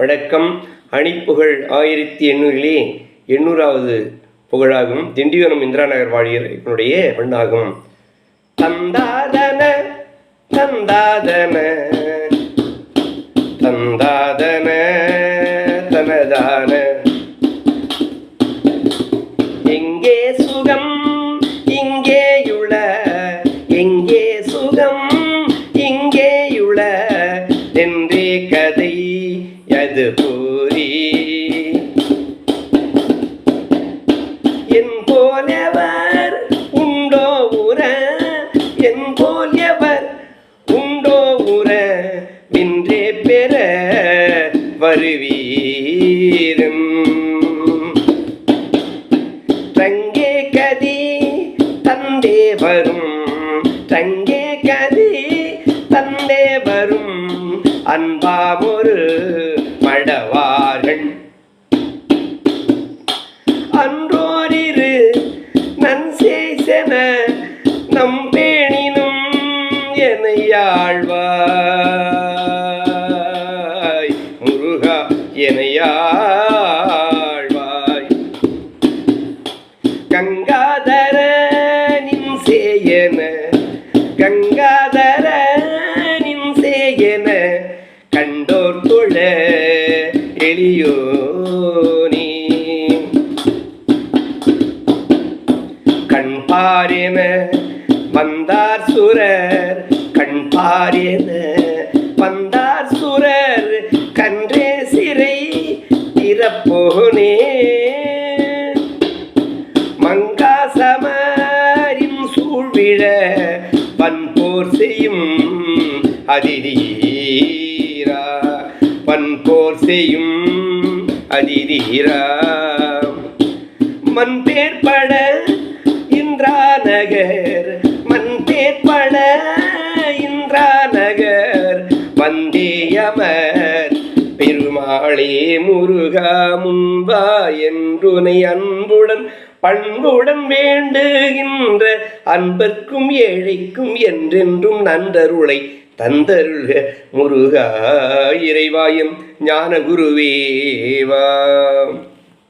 வணக்கம். அணிப்புகழ் ஆயிரத்தி எண்ணூறிலே எண்ணூறாவது புகழாகும். திண்டிவனம் இந்திரா நகர் வாழியனுடைய பெண்ணாகும். தந்தாதன தந்தாதன தந்தாதன தனதான கதை அது பூரி என் போலவர் உண்டோ உர என் போலவர் உண்டோ உர வின்றே பெற வருவீரும். தங்கே கதி தந்தே வரும். தங்கே கதி தந்தே வரும். அன்பாமொரு எளியோனி கண் பாரென வந்தார் சுரர் கண் பாரென வந்தார் சுரர் கன்றே சிறை திறப்போனே மங்காசமரின் சூழ்விழ வன்போர் செய்யும் அதிரீரா பண்போர் செய்யும் அதிதீரா. மண் பேர்பட இந்திரா நகர் மண் பேர்பட இந்திரா நகர் வந்தேயமர் பெருமாளே முருகா முன்பா என்றுனை அன்புடன் பண்புடன் வேண்டுகின்ற அன்பர்க்கும் ஏழைக்கும் என்றென்றும் நன்றருளை தந்தருள்க முருகா இறைவாயம் ஞான குருவேவா